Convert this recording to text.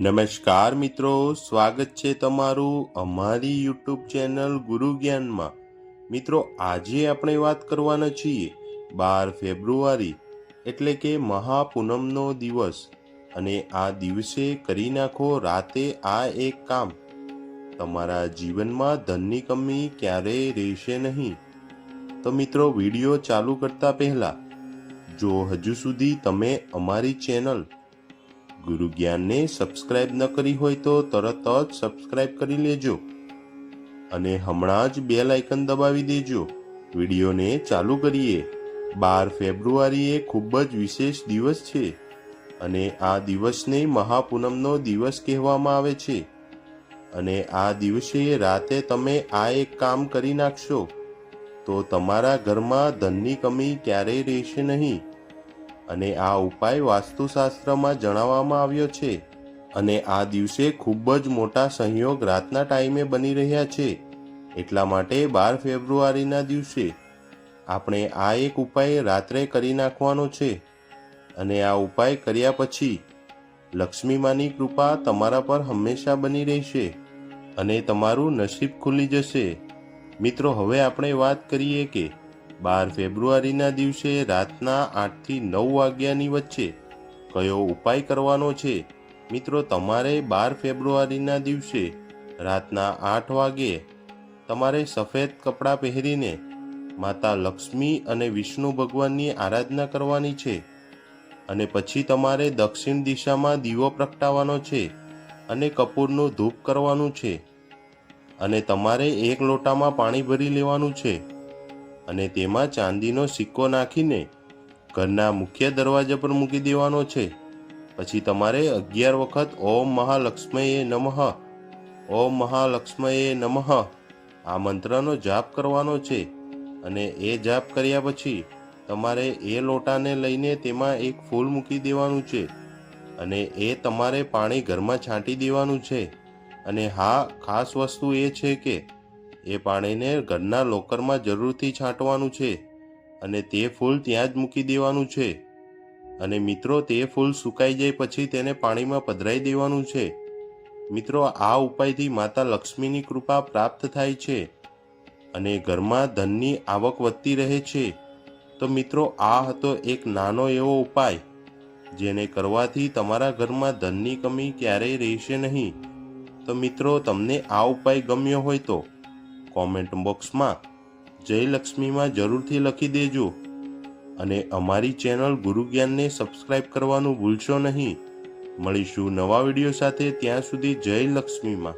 નમસ્કાર મિત્રો, સ્વાગત છે તમારું અમારી યુટ્યુબ ચેનલ ગુરુ જ્ઞાનમાં. મિત્રો, આજે આપણે વાત કરવાના છીએ બાર ફેબ્રુઆરી, એટલે કે મહાપૂનમનો દિવસ. અને આ દિવસે કરી નાખો રાતે આ એક કામ. તમારા જીવનમાં ધનની કમી ક્યારેય રહેશે નહીં. તો મિત્રો, વીડિયો ચાલુ કરતા પહેલા, જો હજુ સુધી તમે અમારી ચેનલ ગુરુ જ્ઞાનને સબસ્ક્રાઇબ ન કરી હોય તો તરત જ સબસ્ક્રાઇબ કરી લેજો. અને હમણાં જ બેલ આઇકન દબાવી દેજો. વિડીયોને ચાલુ કરીએ. બાર ફેબ્રુઆરી એ ખૂબ જ વિશેષ દિવસ છે. અને આ દિવસને મહાપૂનમનો દિવસ કહેવામાં આવે છે. અને આ દિવસે રાતે તમે આ એક કામ કરી નાખશો. તો તમારા ઘરમાં ધનની કમી ક્યારેય રહેશે નહીં. અને આ ઉપાય વાસ્તુશાસ્ત્રમાં જણાવવામાં આવ્યો છે. અને આ દિવસે ખૂબ જ મોટા સંયોગ રાતના ટાઈમે બની રહ્યા છે. એટલા માટે બાર ફેબ્રુઆરીના દિવસે આપણે આ એક ઉપાય રાત્રે કરી નાખવાનો છે. અને આ ઉપાય કર્યા પછી લક્ષ્મીમાની કૃપા તમારા પર હંમેશા બની રહેશે અને તમારું નસીબ ખુલી જશે. મિત્રો, હવે આપણે વાત કરીએ કે બાર ફેબ્રુઆરીના દિવસે રાતના આઠથી નવ વાગ્યાની વચ્ચે કયો ઉપાય કરવાનો છે? મિત્રો, તમારે બાર ફેબ્રુઆરીના દિવસે રાતના આઠ વાગે તમારે સફેદ કપડાં પહેરીને માતા લક્ષ્મી અને વિષ્ણુ ભગવાનની આરાધના કરવાની છે અને પછી તમારે દક્ષિણ દિશામાં દીવો પ્રગટાવવાનો છે અને કપૂરનું ધૂપ કરવાનું છે અને તમારે એક લોટામાં પાણી ભરી લેવાનું છે. અને તેમાં ચાંદીનો સિક્કો નાખીને ઘરના મુખ્ય દરવાજા પર મૂકી દેવાનો છે. પછી તમારે અગિયાર વખત ઓમ મહાલક્ષ્મયે નમઃ, ઓમ મહાલક્ષ્મયે નમઃ, આ મંત્રનો જાપ કરવાનો છે. અને એ જાપ કર્યા પછી તમારે એ લોટાને લઈને તેમાં એક ફૂલ મૂકી દેવાનું છે. અને એ તમારે પાણી ઘરમાં છાંટી દેવાનું છે. અને હા, ખાસ વસ્તુ એ છે કે એ પાણીને ઘરના લોકરમાં જરૂરથી છાંટવાનું છે અને તે ફૂલ ત્યાં જ મૂકી દેવાનું છે. અને મિત્રો, તે ફૂલ સુકાઈ જાય પછી તેને પાણીમાં પધરાઈ દેવાનું છે. મિત્રો, આ ઉપાયથી માતા લક્ષ્મીની કૃપા પ્રાપ્ત થાય છે અને ઘરમાં ધનની આવક વધતી રહે છે. તો મિત્રો, આ હતો એક નાનો એવો ઉપાય, જેને કરવાથી તમારા ઘરમાં ધનની કમી ક્યારેય રહેશે નહીં. તો મિત્રો, તમને આ ઉપાય ગમ્યો હોય તો કોમેન્ટ બોક્સમાં જયલક્ષ્મીમાં જરૂરથી લખી દેજો. અને અમારી ચેનલ ગુરુ જ્ઞાનને સબસ્ક્રાઇબ કરવાનું ભૂલશો નહીં. મળીશું નવા વીડિયો સાથે ત્યાં સુધી જય લક્ષ્મીમાં